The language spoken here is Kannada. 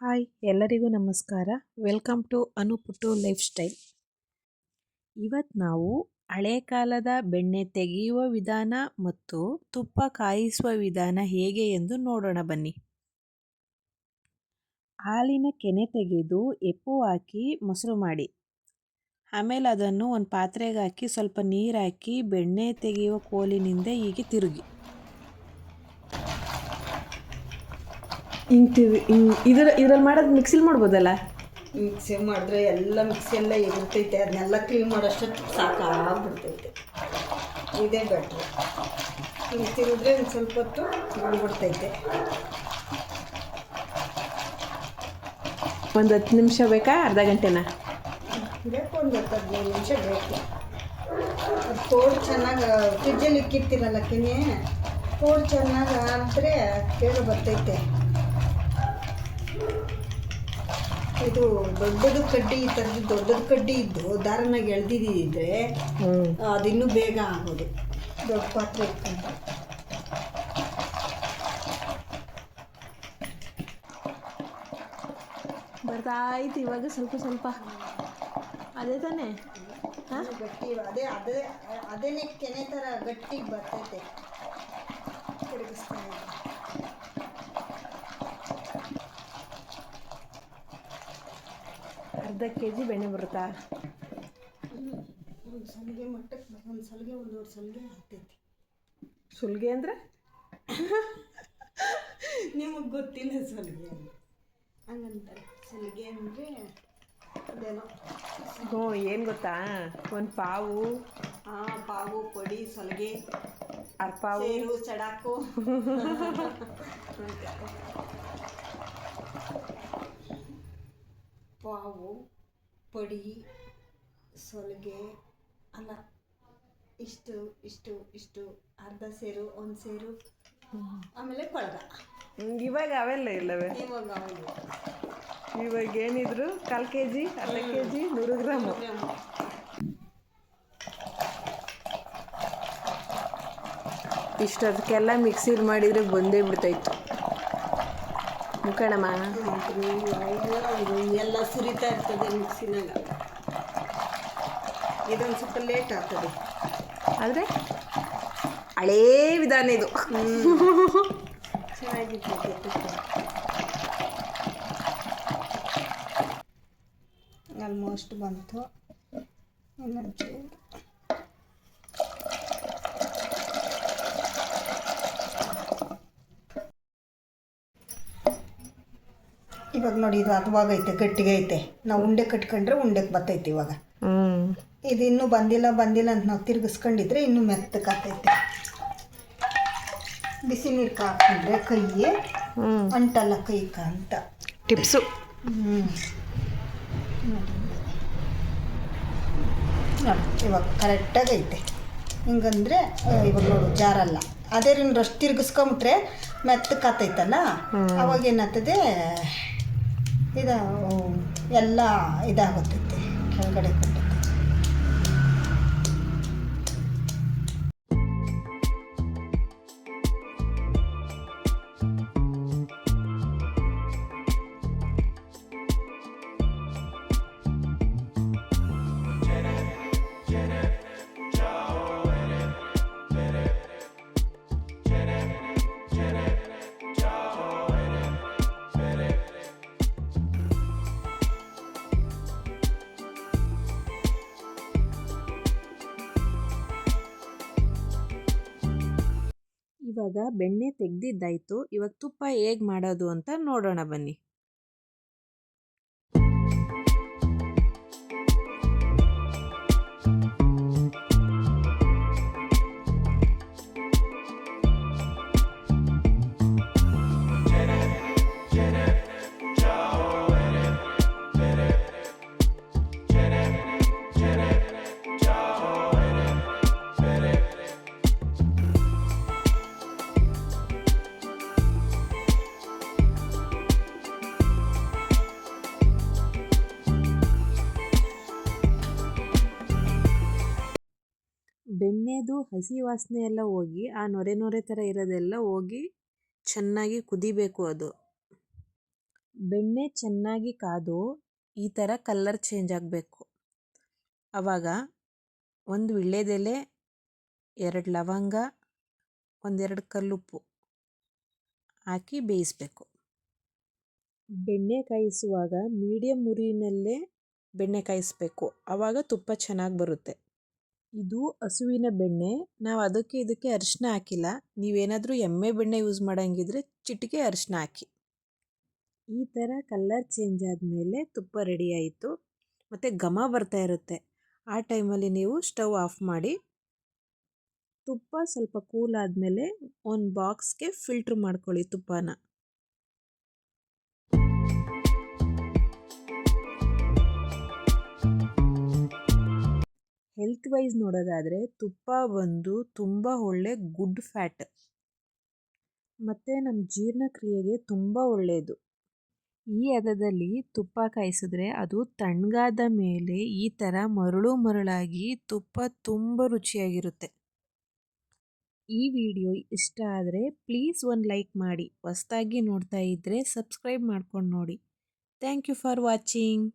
ಹಾಯ್, ಎಲ್ಲರಿಗೂ ನಮಸ್ಕಾರ. Welcome to Anuputtu life style. ಇವತ್ತು ನಾವು ಹಳೆ ಕಾಲದ ಬೆಣ್ಣೆ ತೆಗೆಯುವ ವಿಧಾನ ಮತ್ತು ತುಪ್ಪ ಕಾಯಿಸುವ ವಿಧಾನ ಹೇಗೆ ಎಂದು ನೋಡೋಣ ಬನ್ನಿ. ಹಾಲಿನ ಕೆನೆ ತೆಗೆದು ಎಪ್ಪು ಹಾಕಿ ಮೊಸರು ಮಾಡಿ. ಆಮೇಲೆ ಅದನ್ನು ಒಂದು ಪಾತ್ರೆಗೆ ಹಾಕಿ ಸ್ವಲ್ಪ ನೀರು ಹಾಕಿ ಬೆಣ್ಣೆ ತೆಗೆಯುವ ಕೋಲಿನಿಂದ ಹೀಗೆ ತಿರುಗಿ. ಹಿಂಗೆ ಇದ್ರ ಇದ್ರಲ್ಲಿ ಮಾಡೋದು ಮಿಕ್ಸಿಲ್ ಮಾಡ್ಬೋದಲ್ಲ? ಮಿಕ್ಸಿ ಮಾಡಿದ್ರೆ ಎಲ್ಲ ಮಿಕ್ಸಿ ಎಲ್ಲ ಇರ್ತೈತೆ. ಅದನ್ನೆಲ್ಲ ಕ್ಲೀನ್ ಮಾಡೋಷ್ಟೊತ್ತು ಸಾಕಾಗ್ಬಿಡ್ತೈತೆ. ಇದೇ ಬೆಟ್ರು ಹಿಂಗೆ ತಿಂದರೆ ಒಂದು ಸ್ವಲ್ಪ ಹೊತ್ತು ಬಂದ್ಬಿಡ್ತೈತೆ ಒಂದು ಹತ್ತು ನಿಮಿಷ ಬೇಕಾ? ಅರ್ಧ ಗಂಟೆನಾ? ಬೇಕು ಒಂದು ಹತ್ತು ಹದಿನೈದು ನಿಮಿಷ ಬೇಕು. ಅದು ತೋಡು ಚೆನ್ನಾಗಿ ಫ್ರಿಜ್ಜಲ್ಲಿ ಇಕ್ಕಿರ್ತೀರಲ್ಲ ಕೆನೆ? ತೋಡು ಚೆನ್ನಾಗಿ ಆದರೆ ಕೇಳು ಬರ್ತೈತೆ. ಇದು ದೊಡ್ಡದು ಕಡ್ಡಿ ಈ ಥರದ್ದು ದೊಡ್ಡದು ಕಡ್ಡಿ ಇದ್ದು ದಾರನಾಗ ಎಳ್ದಿದ್ದಿದ್ರೆ ಹ್ಞೂ ಅದಿನ್ನೂ ಬೇಗ ಆಗೋದು. ದೊಡ್ಡ ಪಾತ್ರೆ ಇಟ್ಕೊಂಡು ಬರ್ತಾಯ್ತು ಇವಾಗ ಸ್ವಲ್ಪ ಸ್ವಲ್ಪ. ಅದೇ ತಾನೇ? ಹಾ? ಗಟ್ಟಿ ಅದೇ ಅದೇ ಅದೇನೇ ಕೆನೆ ಥರ ಗಟ್ಟಿಗೆ ಬರ್ತೈತೆ. ತಿರುಗಿಸ್ತಾ ಅರ್ಧ ಕೆ ಜಿ ಬೆಣ್ಣೆ ಬರುತ್ತಾ? ಒಂದು ಸಲಿಗೆ ಮಟ್ಟಕ್ಕೆ ಒಂದು ಸಲಿಗೆ ಒಂದೂವರೆ ಸಲಿಗೆ ಆಗ್ತೈತಿ. ಸುಲ್ಗೆ ಅಂದ್ರೆ? ನಿಮಗೆ ಗೊತ್ತಿಲ್ಲ ಸಲಿಗೆ ಹಂಗಂತ ಹಂಗಂತಾರೆ. ಸಲಿಗೆ ಅಂದರೆ ಅದೇನೋ. ಹ್ಞೂ ಏನು ಗೊತ್ತಾ? ಒಂದು ಪಾವು ಹಾಂ ಪಾವು ಪೊಡಿ ಸಲಿಗೆ ಅರ್ಪಾವು. ಸೇರು ಚಡಾಕು. ಪಾವು ಪಡಿ ಸೊಲ್ಗೆ ಅಲ್ಲ ಇಷ್ಟು ಇಷ್ಟು ಇಷ್ಟು ಅರ್ಧ ಸೇರು ಒಂದು ಸೇರು ಆಮೇಲೆ ಕೊಳಗ. ಇವಾಗ ಅವೆಲ್ಲ ಇಲ್ಲವೇ? ಇವಾಗ ಇವಾಗ ಏನಿದ್ರು ಕಾಲು ಕೆ ಜಿ ಅರ್ಧ ಕೆ ಜಿ ನೂರು ಗ್ರಾಮು. ಇಷ್ಟದಕ್ಕೆಲ್ಲ ಮಿಕ್ಸಿಲಿ ಮಾಡಿದರೆ ಬಂದೇ ಬಿಡ್ತಾಯಿತ್ತು. ಮುಖಣಮ್ಮ ಎಲ್ಲ ಸುರಿತಾ ಇರ್ತದೆ ಮಿಕ್ಸಿನಾಗ. ಇದೊಂದು ಸ್ವಲ್ಪ ಲೇಟ್ ಆಗ್ತದೆ. ಆದರೆ? ಹಳೇ ವಿಧಾನ ಇದು. ಚೆನ್ನಾಗಿರ್ತದೆ ಆಲ್ಮೋಸ್ಟ್ ಬಂತು. ಇನ್ನೊಂಚೂರು ಇವಾಗ ನೋಡಿ ಇದು ಹದವಾಗೈತೆ ಗಟ್ಟಿಗೆ ಐತೆ. ನಾವು ಉಂಡೆ ಕಟ್ಕೊಂಡ್ರೆ ಉಂಡೆಗೆ ಬತ್ತೈತೆ ಇವಾಗ. ಇದು ಇನ್ನೂ ಬಂದಿಲ್ಲ ಬಂದಿಲ್ಲ ಅಂತ ನಾವು ತಿರುಗಿಸ್ಕೊಂಡಿದ್ರೆ ಇನ್ನೂ ಮೆತ್ತಗೆ ಆಗ್ತೈತೆ. ಬಿಸಿ ನೀರು ಹಾಕೊಂಡ್ರೆ ಕೈ ಅಂಟಲ್ಲ ಕೈ ಅಂತ ಟಿಪ್ಸು. ಹ್ಞೂ ಇವಾಗ ಕರೆಕ್ಟಾಗಿ ಐತೆ. ಹಿಂಗಂದ್ರೆ ಇವಾಗ ನೋಡು ಜಾರಲ್ಲ. ಅದೇ ರೀ ರಷ್ಟು ತಿರ್ಗಿಸ್ಕೊಂಬಿಟ್ರೆ ಮೆತ್ತಗೆ ಆತೈತಲ್ಲ ಅವಾಗ ಏನಾಗ್ತದೆ ಇದು ಎಲ್ಲ ಇದಾಗುತ್ತೆ ಕೆಳಗಡೆ ಇವಾಗ ಬೆಣ್ಣೆ ತೆಗ್ದಿದ್ದಾಯ್ತು ಇವಾಗ ತುಪ್ಪ ಹೇಗೆ ಮಾಡೋದು ಅಂತ ನೋಡೋಣ ಬನ್ನಿ. ಬೆಣ್ಣೆದು, ಹಸಿ ವಾಸನೆ ಎಲ್ಲ ಹೋಗಿ, ಆ ನೊರೆ ನೊರೆ ಥರ ಇರೋದೆಲ್ಲ ಹೋಗಿ ಚೆನ್ನಾಗಿ ಕುದಿಬೇಕು ಅದು. ಬೆಣ್ಣೆ ಚೆನ್ನಾಗಿ ಕಾದು ಈ ಥರ ಕಲ್ಲರ್ ಚೇಂಜ್ ಆಗಬೇಕು. ಆವಾಗ ಒಂದು ವೀಳ್ಯದೆಲೆ ಎರಡು ಲವಂಗ, ಒಂದೆರಡು ಕಲ್ಲುಪ್ಪು ಹಾಕಿ ಬೇಯಿಸಬೇಕು. ಬೆಣ್ಣೆ ಕಾಯಿಸುವಾಗ ಮೀಡಿಯಮ್ ಉರಿನಲ್ಲೇ ಬೆಣ್ಣೆ ಕಾಯಿಸಬೇಕು. ಆವಾಗ ತುಪ್ಪ ಚೆನ್ನಾಗಿ ಬರುತ್ತೆ. ಇದು ಹಸುವಿನ ಬೆಣ್ಣೆ. ನಾವು ಅದಕ್ಕೆ ಇದಕ್ಕೆ ಅರಿಶಿನ ಹಾಕಿಲ್ಲ. ನೀವೇನಾದರೂ ಎಮ್ಮೆ ಬೆಣ್ಣೆ ಯೂಸ್ ಮಾಡೋಂಗಿದ್ರೆ ಚಿಟಿಕೆ ಅರಿಶಿನ ಹಾಕಿ. ಈ ಥರ ಕಲ್ಲರ್ ಚೇಂಜ್ ಆದಮೇಲೆ ತುಪ್ಪ ರೆಡಿ ಆಯಿತು. ಮತ್ತು ಘಮ ಬರ್ತಾ ಇರುತ್ತೆ. ಆ ಟೈಮಲ್ಲಿ ನೀವು ಸ್ಟವ್ ಆಫ್ ಮಾಡಿ ತುಪ್ಪ ಸ್ವಲ್ಪ ಕೂಲ್ ಆದಮೇಲೆ ಒಂದು ಬಾಕ್ಸ್ಗೆ ಫಿಲ್ಟ್ರ್ ಮಾಡ್ಕೊಳ್ಳಿ ತುಪ್ಪನ. ಹೆಲ್ತ್ ವೈಸ್ ನೋಡೋದಾದರೆ ತುಪ್ಪ ಬಂದು ತುಂಬ ಒಳ್ಳೆ ಗುಡ್ ಫ್ಯಾಟ್ ಮತ್ತು ನಮ್ಮ ಜೀರ್ಣಕ್ರಿಯೆಗೆ ತುಂಬ ಒಳ್ಳೆಯದು ಈ ಹದದಲ್ಲಿ ತುಪ್ಪ ಕಾಯಿಸಿದ್ರೆ ಅದು ತಣ್ಣಗಾದ ಮೇಲೆ ಈ ಥರ ಮರಳು ಮರಳಾಗಿ ತುಪ್ಪ ತುಂಬ ರುಚಿಯಾಗಿರುತ್ತೆ. ಈ ವಿಡಿಯೋ ಇಷ್ಟ ಆದರೆ ಪ್ಲೀಸ್ ಒಂದು ಲೈಕ್ ಮಾಡಿ. ಹೊಸ್ದಾಗಿ ನೋಡ್ತಾ ಇದ್ದರೆ ಸಬ್ಸ್ಕ್ರೈಬ್ ಮಾಡ್ಕೊಂಡು ನೋಡಿ. Thank you for watching